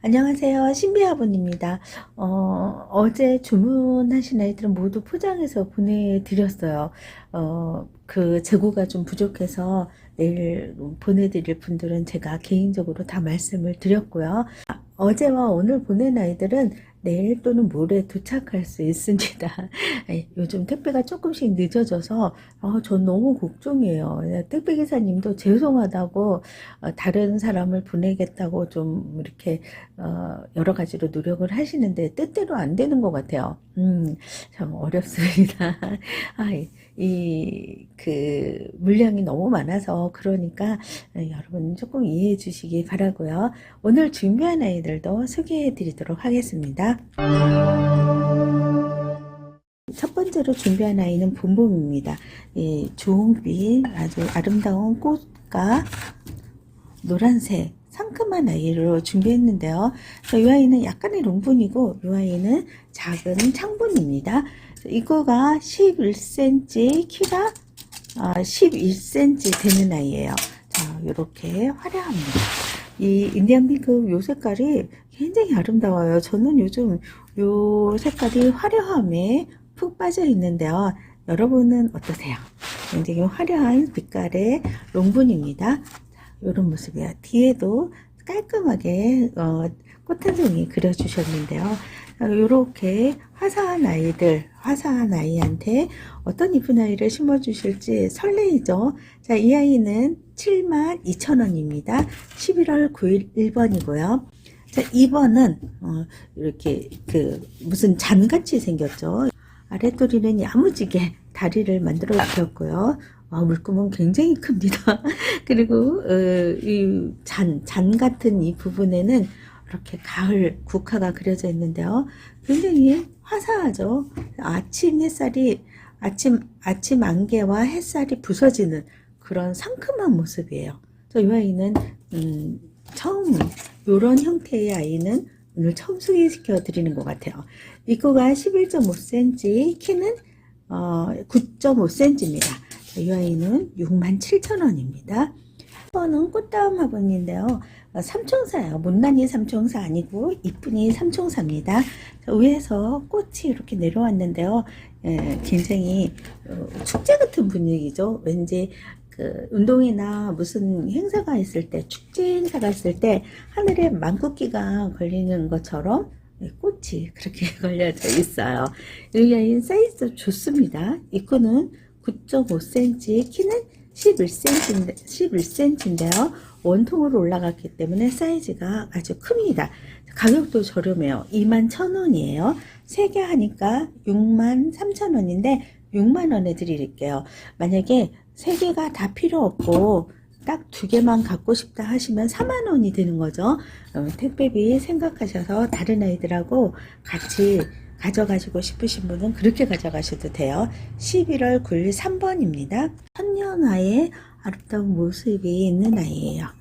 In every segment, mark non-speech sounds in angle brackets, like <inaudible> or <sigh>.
안녕하세요. 신비아버입니다. 어, 어제 주문하신 아이들은 모두 포장해서 보내드렸어요. 어, 그 재고가 좀 부족해서 내일 보내드릴 분들은 제가 개인적으로 다 말씀을 드렸고요. 아, 어제와 오늘 보낸 아이들은 내일 또는 모레 도착할 수 있습니다. <laughs> 요즘 택배가 조금씩 늦어져서 어, 전 너무 걱정이에요. 택배 기사님도 죄송하다고 어, 다른 사람을 보내겠다고 좀 이렇게 어, 여러 가지로 노력을 하시는데 뜻대로 안 되는 것 같아요. 음, 참 어렵습니다. <laughs> 아, 이, 그, 물량이 너무 많아서 그러니까 어, 여러분 조금 이해해 주시기 바라고요. 오늘 준비한 아이들도 소개해 드리도록 하겠습니다. 첫 번째로 준비한 아이는 봄봄입니다. 이 주홍빛 아주 아름다운 꽃과 노란색 상큼한 아이로 준비했는데요. 이 아이는 약간의 롱분이고 이 아이는 작은 창분입니다. 이거가 11cm, 키가 11cm 되는 아이예요. 자, 이렇게 화려합니다. 이 인디안 핑크 요 색깔이 굉장히 아름다워요. 저는 요즘 요 색깔이 화려함에 푹 빠져 있는데요. 여러분은 어떠세요? 굉장히 화려한 빛깔의 롱분입니다. 이런 모습이에요. 뒤에도 깔끔하게 어, 꽃한 송이 그려주셨는데요. 이렇게 화사한 아이들, 화사한 아이한테 어떤 이쁜 아이를 심어 주실지 설레이죠. 자, 이 아이는 72,000원입니다. 11월 9일 1번이고요. 자, 2번은 어, 이렇게 그 무슨 잔같이 생겼죠. 아랫도리는 야무지게 다리를 만들어 주셨고요. 아, 물구멍 굉장히 큽니다. <laughs> 그리고 어, 이 잔, 잔 같은 이 부분에는 이렇게 가을 국화가 그려져 있는데요. 굉장히 화사하죠. 아침 햇살이 아침 아침 안개와 햇살이 부서지는 그런 상큼한 모습이에요. 저이 아이는 음, 처음 이런 형태의 아이는 오늘 처음 소개시켜 드리는 것 같아요. 이거가 11.5cm, 키는 어, 9.5cm입니다. 이 아이는 67,000원입니다. 이거는 꽃다움 화분인데요. 어, 삼총사예요. 못난이 삼총사 아니고 이쁜이 삼총사입니다. 위에서 꽃이 이렇게 내려왔는데요. 예, 굉장히 어, 축제 같은 분위기죠. 왠지 그 운동회나 무슨 행사가 있을 때 축제 행사가 있을 때 하늘에 망국기가 걸리는 것처럼 네, 꽃이 그렇게 <laughs> 걸려져 있어요. 이 아이 사이즈 좋습니다. 이 코는 9.5cm, 키는 11cm인데, 11cm인데요. 원통으로 올라갔기 때문에 사이즈가 아주 큽니다. 가격도 저렴해요. 21,000원이에요. 3개 하니까 63,000원인데 6만원에 드릴게요. 만약에 3개가 다 필요 없고 딱 두 개만 갖고 싶다 하시면 4만 원이 되는 거죠. 어, 택배비 생각하셔서 다른 아이들하고 같이 가져가시고 싶으신 분은 그렇게 가져가셔도 돼요. 11월 9일 3번입니다. 천년화의 아름다운 모습이 있는 아이예요.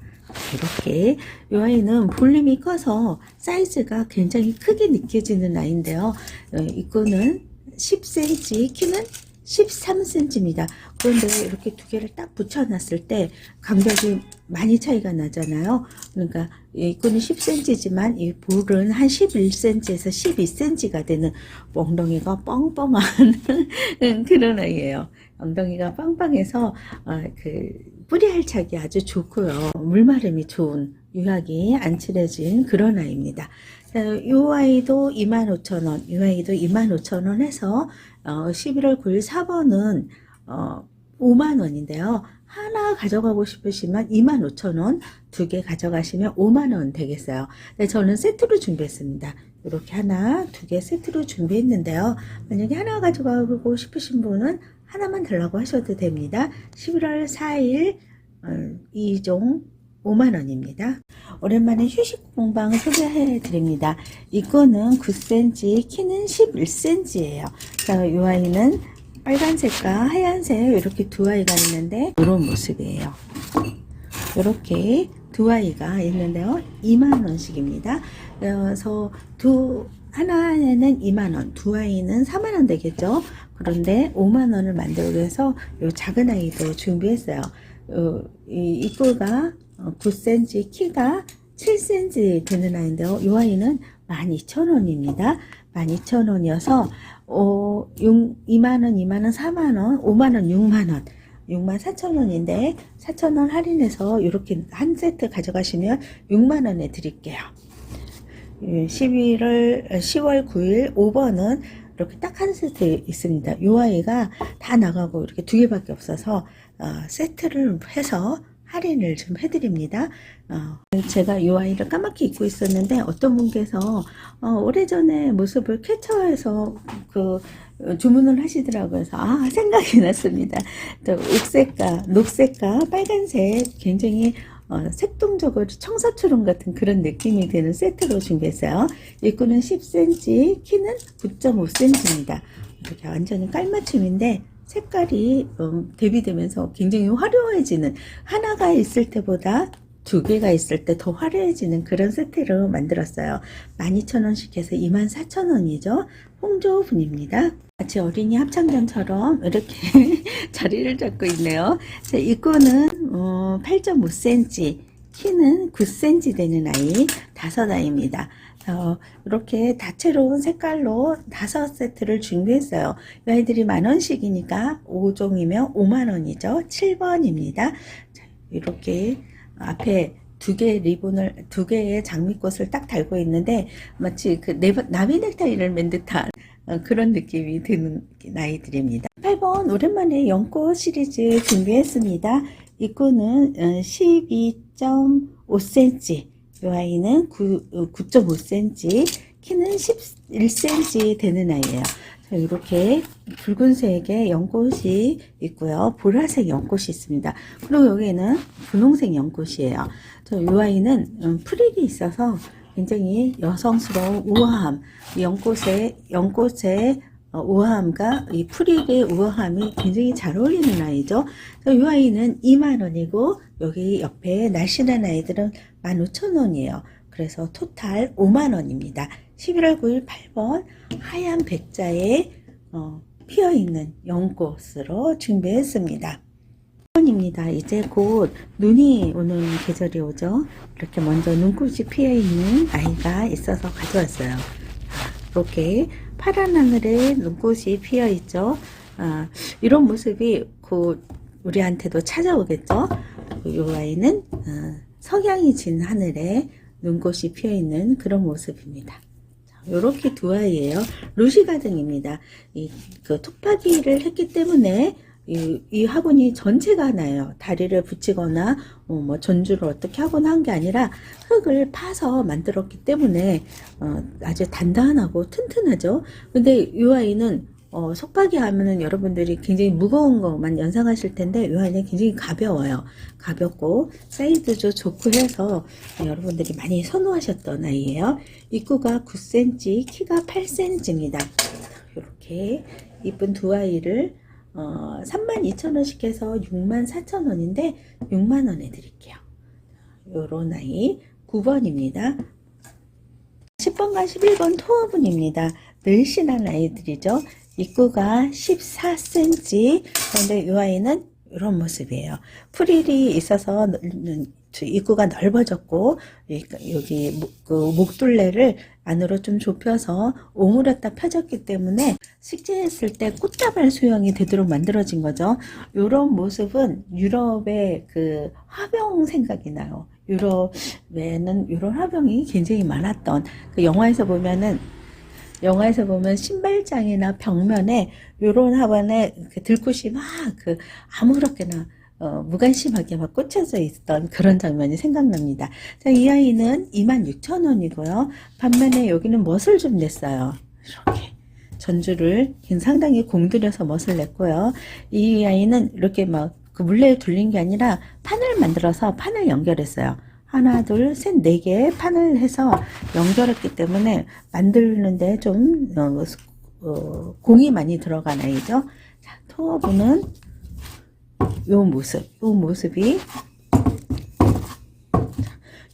이렇게 이 아이는 볼륨이 커서 사이즈가 굉장히 크게 느껴지는 아이인데요. 어, 이거는 10cm, 키는 13cm입니다. 그런데 이렇게 두 개를 딱 붙여놨을 때 간격이 많이 차이가 나잖아요. 그러니까 이거는 10cm지만 이 볼은 한 11cm에서 12cm가 되는 엉덩이가 뻥뻥한 <laughs> 그런 아이예요. 엉덩이가 빵빵해서 어, 그 뿌리 할착이 아주 좋고요. 물마름이 좋은 유학이 안 칠해진 그런 아이입니다. 이 아이도 25,000원, 이 아이도 25,000원 해서 어, 11월 9일 4번은 어, 5만원인데요. 하나 가져가고 싶으시면 25,000원, 두 개 가져가시면 5만원 되겠어요. 네, 저는 세트로 준비했습니다. 이렇게 하나, 두 개 세트로 준비했는데요. 만약에 하나 가져가고 싶으신 분은 하나만 달라고 하셔도 됩니다. 11월 4일 어, 2종 5만원입니다. 오랜만에 휴식 공방 소개해 드립니다. 이거는 9cm, 키는 11cm예요. 자, 이 아이는 빨간색과 하얀색 이렇게 두 아이가 있는데 이런 모습이에요. 이렇게 두 아이가 있는데요. 2만원씩입니다. 그래서 두 하나에는 2만원, 두 아이는 4만원 되겠죠. 그런데 5만원을 만들기 위해서 이 작은 아이도 준비했어요. 어, 이 입구가 9cm, 키가 7cm 되는 아이인데요. 이 아이는 12,000원입니다. 12,000원이어서 어, 2만원, 2만원, 4만원, 5만원, 6만원 6만 4천원인데 4천원 할인해서 이렇게 한 세트 가져가시면 6만원에 드릴게요. 11월 10월 9일 5번은 이렇게 딱 한 세트 있습니다. 이 아이가 다 나가고 이렇게 두 개밖에 없어서 어, 세트를 해서 할인을 좀 해드립니다. 어, 제가 이 아이를 까맣게 입고 있었는데 어떤 분께서 어, 오래전에 모습을 캡처해서 그 어, 주문을 하시더라고요. 그래서 아 생각이 났습니다. 또 옥색과 녹색과 빨간색 굉장히 어, 색동적으로 청사초롱 같은 그런 느낌이 드는 세트로 준비했어요. 입구는 10cm, 키는 9.5cm입니다. 이렇게 완전히 깔맞춤인데 색깔이 어, 대비되면서 굉장히 화려해지는 하나가 있을 때보다 두 개가 있을 때 더 화려해지는 그런 세트로 만들었어요. 12,000원씩 해서 24,000원이죠. 홍조 분입니다. 마치 어린이 합창단처럼 이렇게 <laughs> 자리를 잡고 있네요. 자, 입구는 어, 8.5cm, 키는 9cm 되는 아이, 다섯 아이입니다. 어, 이렇게 다채로운 색깔로 다섯 세트를 준비했어요. 이 아이들이 만 원씩이니까 5종이면 5만 원이죠. 7번입니다. 자, 이렇게 앞에 두 개의 리본을 두 개의 장미꽃을 딱 달고 있는데 마치 그 네버- 나비 넥타이를 맨 듯한 어, 그런 느낌이 드는 나이들입니다. 8번 오랜만에 연꽃 시리즈 준비했습니다. 입구는 어, 12.5cm, 이 아이는 9, 9.5cm, 키는 11cm 되는 아이예요. 자, 이렇게 붉은색의 연꽃이 있고요. 보라색 연꽃이 있습니다. 그리고 여기에는 분홍색 연꽃이에요. 저이 아이는 음, 프릴이 있어서 굉장히 여성스러운 우아함, 연꽃의 연꽃의 어, 우아함과 이 프릴의 우아함이 굉장히 잘 어울리는 아이죠. 자, 이 아이는 2만 원이고 여기 옆에 날씬한 아이들은 15,000원이에요. 그래서 토탈 5만 원입니다. 11월 9일 8번 하얀 백자에 어, 피어 있는 연꽃으로 준비했습니다. 입니다. 이제 곧 눈이 오는 계절이 오죠. 이렇게 먼저 눈꽃이 피어 있는 아이가 있어서 가져왔어요. 이렇게 파란 하늘에 눈꽃이 피어 있죠. 아, 이런 모습이 곧 우리한테도 찾아오겠죠. 이 아이는 어, 석양이 진 하늘에 눈꽃이 피어 있는 그런 모습입니다. 이렇게 두 아이예요. 루시 가등입니다. 이, 그 톡파기를 했기 때문에 이, 이 화분이 전체가 나요. 다리를 붙이거나 어, 뭐 전주를 어떻게 하거나 한 게 아니라 흙을 파서 만들었기 때문에 어, 아주 단단하고 튼튼하죠. 근데 이 아이는 어, 속박이 하면은 여러분들이 굉장히 무거운 것만 연상하실 텐데 이 아이는 굉장히 가벼워요. 가볍고 사이즈도 좋고 해서 여러분들이 많이 선호하셨던 아이예요. 입구가 9cm, 키가 8cm입니다. 이렇게 이쁜 두 아이를 어, 32,000원씩 해서 64,000원인데 6만원에 드릴게요. 요런 아이 9번입니다. 10번과 11번 토어분입니다. 늘씬한 아이들이죠. 입구가 14cm. 그런데 이 아이는 이런 모습이에요. 프릴이 있어서 넓- 입구가 넓어졌고 여기 목- 그 목둘레를 안으로 좀 좁혀서 오므렸다 펴졌기 때문에 식재했을 때 꽃다발 수영이 되도록 만들어진 거죠. 이런 모습은 유럽의 그 화병 생각이 나요. 유럽에는 이런 화병이 굉장히 많았던 그 영화에서 보면은 영화에서 보면 신발장이나 벽면에 이런 화분에 그 들꽃이 막 그 아무렇게나 어, 무관심하게 막 꽂혀져 있던 그런 장면이 생각납니다. 자, 이 아이는 26,000원이고요. 반면에 여기는 멋을 좀 냈어요. 이렇게 전주를 상당히 공들여서 멋을 냈고요. 이 아이는 이렇게 막 그 물레에 둘린 게 아니라 판을 만들어서 판을 연결했어요. 하나, 둘, 셋, 네 개의 판을 해서 연결했기 때문에 만드는데 좀 어, 어, 공이 많이 들어간 아이죠. 자, 토어부는 요 모습, 요 모습이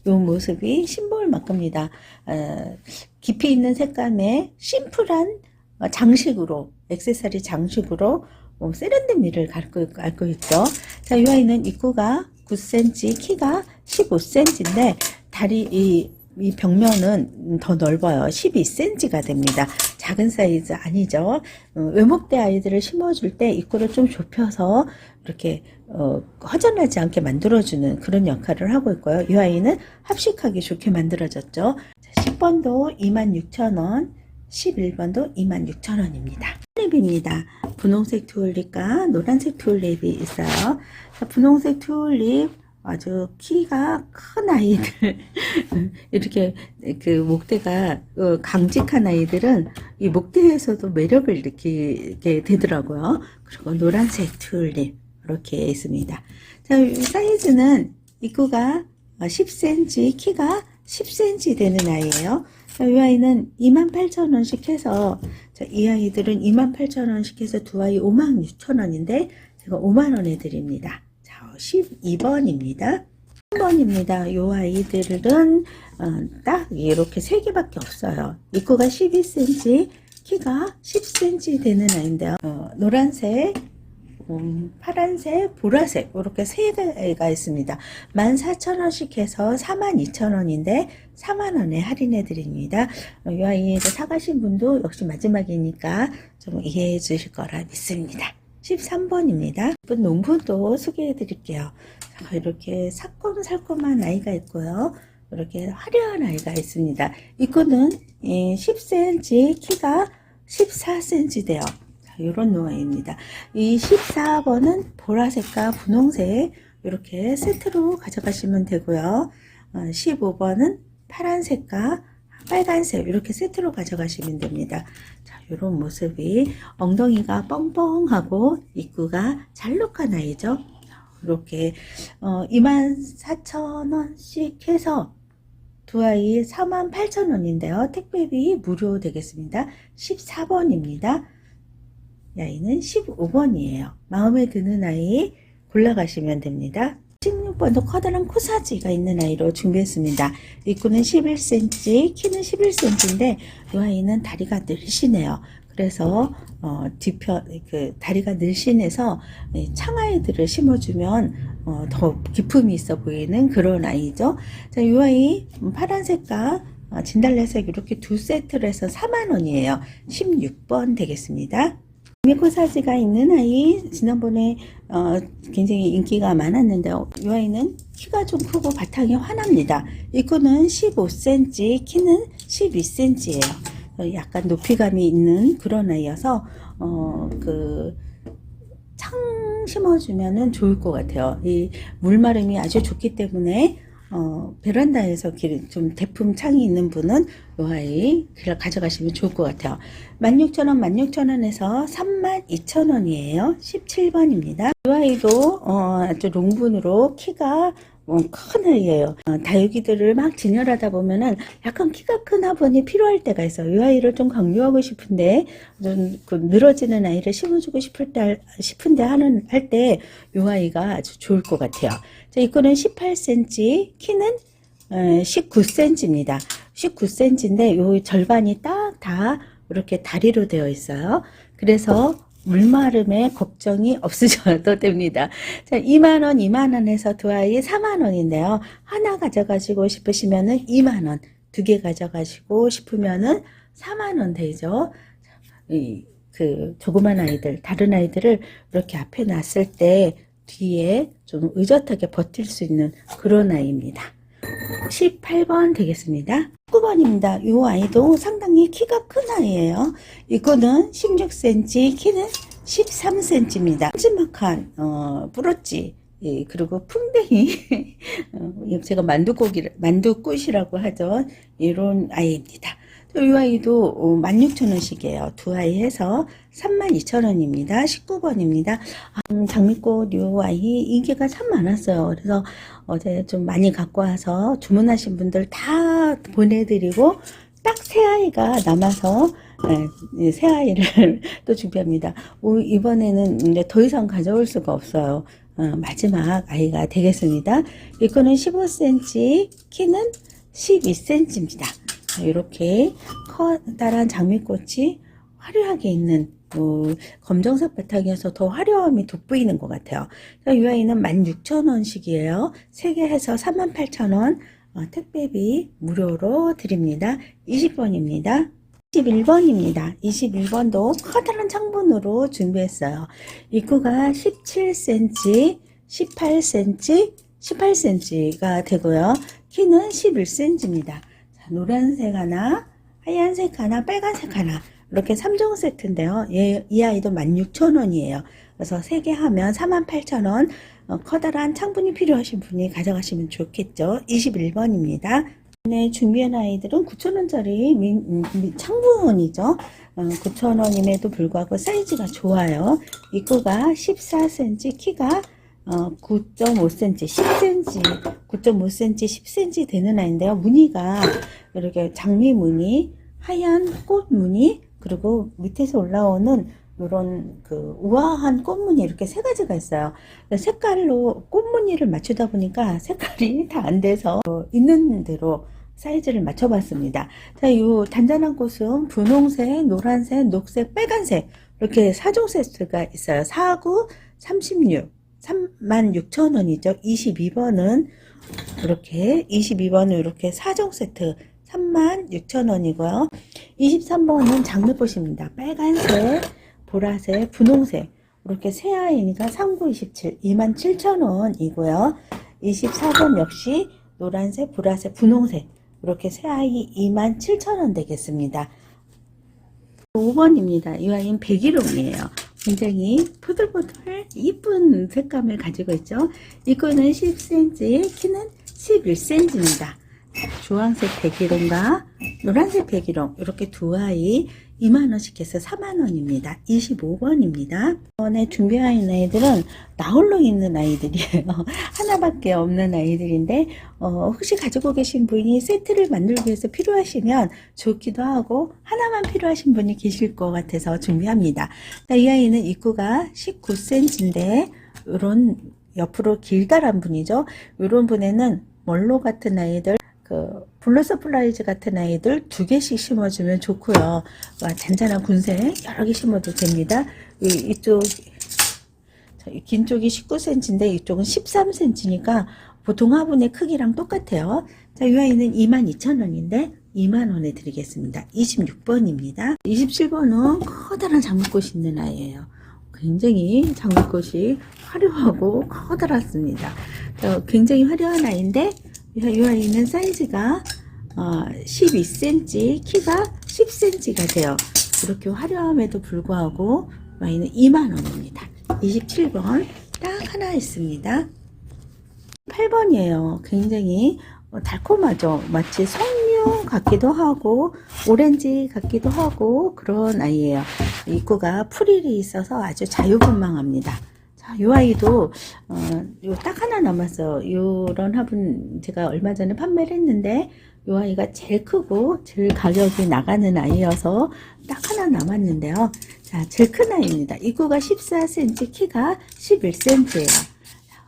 요 모습이 심볼만큼입니다. 어, 깊이 있는 색감의 심플한 어, 장식으로 액세서리 장식으로 어, 세련된 미를 갖고, 갖고 있죠. 자, 이 아이는 입구가 9cm, 키가 15cm인데 다리 이, 이 벽면은 더 넓어요. 12cm가 됩니다. 작은 사이즈 아니죠. 어, 외목대 아이들을 심어줄 때 입구를 좀 좁혀서 이렇게 어, 허전하지 않게 만들어주는 그런 역할을 하고 있고요. 이 아이는 합식하기 좋게 만들어졌죠. 10번도 26,000원, 11번도 26,000원입니다. 튤립입니다. 분홍색 튤립과 노란색 튤립이 있어요. 자, 분홍색 튤립 아주 키가 큰 아이들 <laughs> 이렇게 그 목대가 어, 강직한 아이들은 이 목대에서도 매력을 느끼게 되더라고요. 그리고 노란색 튤립 이렇게 있습니다. 자, 이 사이즈는 입구가 10cm, 키가 10cm 되는 아이예요. 자, 이 아이는 28,000원씩 해서 자, 이 아이들은 28,000원씩 해서 두 아이 56,000원인데 제가 5만원에 드립니다. 자, 12번입니다. 3번입니다. 이 아이들은 어, 딱 이렇게 세 개밖에 없어요. 입구가 12cm, 키가 10cm 되는 아이인데요. 어, 노란색, 음, 파란색, 보라색 이렇게 세 개가 있습니다. 14,000원씩 해서 42,000원인데 4만원에 할인해 드립니다. 어, 이 아이를 사가신 분도 역시 마지막이니까 좀 이해해 주실 거라 믿습니다. 13번입니다. 예쁜 농부도 소개해 드릴게요. 자, 이렇게 사꼼살꼼한 아이가 있고요. 이렇게 화려한 아이가 있습니다. 이거는 10cm, 키가 14cm 돼요. 자, 이런 노아입니다. 이 14번은 보라색과 분홍색 이렇게 세트로 가져가시면 되고요. 15번은 파란색과 빨간색 이렇게 세트로 가져가시면 됩니다. 자, 이런 모습이 엉덩이가 뻥뻥하고 입구가 잘록한 아이죠. 이렇게 어, 24,000원씩 해서 두 아이 48,000원인데요. 택배비 무료 되겠습니다. 14번입니다. 이 아이는 15번이에요. 마음에 드는 아이 골라가시면 됩니다. 16번도 커다란 코사지가 있는 아이로 준비했습니다. 입구는 11cm, 키는 11cm인데 이 아이는 다리가 늘씬해요. 그래서 어, 뒤편 그 다리가 늘씬해서 이 창아이들을 심어주면 어, 더 기품이 있어 보이는 그런 아이죠. 자, 이 아이 파란색과 어, 진달래색 이렇게 두 세트를 해서 4만 원이에요. 16번 되겠습니다. 미코사지가 있는 아이 지난번에 어, 굉장히 인기가 많았는데 이 아이는 키가 좀 크고 바탕이 환합니다. 입구는 15cm, 키는 12cm예요. 약간 높이감이 있는 그런 아이여서 어, 그 창 심어주면 은 좋을 것 같아요. 이 물마름이 아주 좋기 때문에 어, 베란다에서 길, 좀 대품 창이 있는 분은 이 아이 그걸 가져가시면 좋을 것 같아요. 16,000원, 16,000원에서 32,000원이에요. 17번입니다. 이 아이도 어, 아주 롱분으로 키가 어, 큰 아이예요. 어, 다육이들을 막 진열하다 보면은 약간 키가 큰 화분이 필요할 때가 있어요. 이 아이를 좀 강조하고 싶은데 좀그 늘어지는 아이를 심어주고 싶을 때 싶은데 하는 할 때 이 아이가 아주 좋을 것 같아요. 자, 이 거는 18cm, 키는 19cm입니다. 19cm인데 요 절반이 딱 다 이렇게 다리로 되어 있어요. 그래서 물마름에 걱정이 없으셔도 <laughs> 됩니다. 자, 2만원, 2만원에서 두 아이 4만원인데요. 하나 가져가시고 싶으시면은 2만원, 두 개 가져가시고 싶으면은 4만원 되죠. 이, 그, 조그만 아이들, 다른 아이들을 이렇게 앞에 놨을 때 뒤에 좀 의젓하게 버틸 수 있는 그런 아이입니다. 18번 되겠습니다. 19번입니다. 이 아이도 상당히 키가 큰 아이예요. 이거는 16cm, 키는 13cm입니다. 큼직한 어, 뿌러지 예, 그리고 풍뎅이 <laughs> 어, 제가 만두고기 만두꽃이라고 하죠. 이런 아이입니다. 이 아이도 16,000원씩이에요. 두 아이 해서 32,000원입니다. 19번입니다. 음, 장미꽃 이 아이 인기가 참 많았어요. 그래서 어제 좀 많이 갖고 와서 주문하신 분들 다 보내드리고 딱새 아이가 남아서 네, 새 아이를 <laughs> 또 준비합니다. 오, 이번에는 이제 더 이상 가져올 수가 없어요. 어, 마지막 아이가 되겠습니다. 이거는 15cm, 키는 12cm입니다. 이렇게 커다란 장미꽃이 화려하게 있는 어, 검정색 바탕이어서 더 화려함이 돋보이는 것 같아요. 이 아이는 16,000원씩이에요. 3개 해서 38,000원. 어, 택배비 무료로 드립니다. 20번입니다. 21번입니다. 21번도 커다란 창문으로 준비했어요. 입구가 17cm, 18cm, 18cm가 되고요. 키는 11cm입니다. 자, 노란색 하나, 하얀색 하나, 빨간색 하나 이렇게 3종 세트인데요. 얘, 이 아이도 16,000원이에요. 그래서 3개 하면 48,000원 어, 커다란 창문이 필요하신 분이 가져가시면 좋겠죠. 21번입니다. 네, 준비한 아이들은 9,000원짜리 창문이죠. 어, 9,000원임에도 불구하고 사이즈가 좋아요. 입구가 14cm, 키가 어, 9.5cm, 10cm, 9.5cm, 10cm 되는 아이인데요. 무늬가 이렇게 장미 무늬, 하얀 꽃 무늬, 그리고 밑에서 올라오는 이런 그 우아한 꽃무늬 이렇게 세 가지가 있어요. 색깔로 꽃무늬를 맞추다 보니까 색깔이 <laughs> 다 안 돼서 어, 있는 대로 사이즈를 맞춰봤습니다. 자, 이 단단한 꽃은 분홍색, 노란색, 녹색, 빨간색 이렇게 4종 세트가 있어요. 49, 36, 36,000원이죠. 22번은 이렇게 22번은 이렇게 4종 세트 36,000원이고요. 23번은 장미꽃입니다. 빨간색, 보라색, 분홍색 이렇게 세 아이니까 3927 27,000원이고요. 24번 역시 노란색, 보라색, 분홍색 이렇게 세 아이 27,000원 되겠습니다. 5번입니다. 이 아이는 백일홍이에요. 굉장히 포들포들 이쁜 색감을 가지고 있죠. 이거는 10cm, 키는 11cm입니다. 주황색 백일홍과 노란색 백일홍 이렇게 두 아이 2만원씩 해서 4만원입니다. 25번입니다. 이번에 준비한 아이들은 나홀로 있는 아이들이에요. <laughs> 하나밖에 없는 아이들인데 어, 혹시 가지고 계신 분이 세트를 만들기 위해서 필요하시면 좋기도 하고 하나만 필요하신 분이 계실 것 같아서 준비합니다. 자, 이 아이는 입구가 19cm인데 이런 옆으로 길다란 분이죠. 이런 분에는 멀로 같은 아이들 그 블루 서플라이즈 같은 아이들 두 개씩 심어주면 좋고요. 와, 잔잔한 군색 여러 개 심어도 됩니다. 이, 이쪽 긴 쪽이 19cm인데 이쪽은 13cm니까 보통 화분의 크기랑 똑같아요. 자, 이 아이는 22,000원인데 2만원에 드리겠습니다. 26번입니다. 27번은 커다란 장미꽃이 있는 아이예요. 굉장히 장미꽃이 화려하고 커다랗습니다. 굉장히 화려한 아이인데 이 아이는 사이즈가 어, 12cm, 키가 10cm가 돼요. 이렇게 화려함에도 불구하고 아이는 2만원입니다. 27번 딱 하나 있습니다. 8번이에요. 굉장히 어, 달콤하죠. 마치 석류 같기도 하고 오렌지 같기도 하고 그런 아이예요. 입구가 프릴이 있어서 아주 자유분방합니다. 자, 이 아이도 어, 요 딱 하나 남았어요. 요런 화분 제가 얼마 전에 판매를 했는데 이 아이가 제일 크고 제일 가격이 나가는 아이여서 딱 하나 남았는데요. 자, 제일 큰 아이입니다. 입구가 14cm, 키가 11cm예요.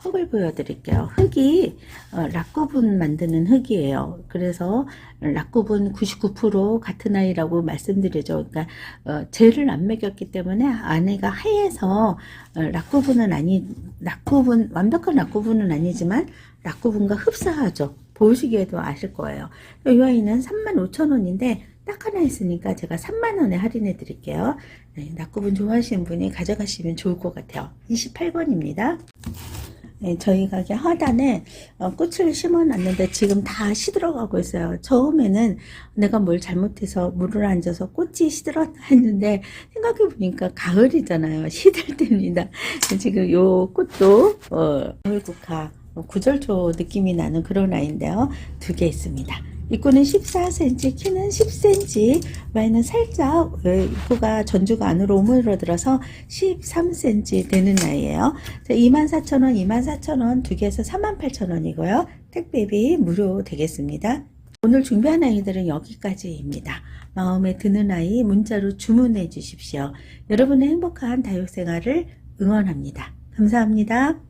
흙을 보여드릴게요. 흙이 어, 락구분 만드는 흙이에요. 그래서 락구분 99% 같은 아이라고 말씀드리죠. 그러니까 어, 젤을 안 먹였기 때문에 안에가 하얘서 어, 락구분은 아니 락구분 완벽한 락구분은 아니지만 락구분과 흡사하죠. 보시기에도 아실 거예요. 이 아이는 35,000원인데 딱 하나 있으니까 제가 3만원에 할인해 드릴게요. 네, 낙구분 좋아하시는 분이 가져가시면 좋을 것 같아요. 28번입니다. 네, 저희 가게 하단에 어, 꽃을 심어놨는데 지금 다 시들어가고 있어요. 처음에는 내가 뭘 잘못해서 물을 얹어서 꽃이 시들었나 했는데 생각해보니까 가을이잖아요. 시들 때입니다. <laughs> 지금 요 꽃도 어, 가을국화 구절초 느낌이 나는 그런 아이인데요. 두 개 있습니다. 입구는 14cm, 키는 10cm, 와이는 살짝 입구가 전주가 안으로 오므러들어서 13cm 되는 아이예요. 24,000원, 24,000원 두 개에서 38,000원이고요. 택배비 무료 되겠습니다. 오늘 준비한 아이들은 여기까지입니다. 마음에 드는 아이 문자로 주문해 주십시오. 여러분의 행복한 다육생활을 응원합니다. 감사합니다.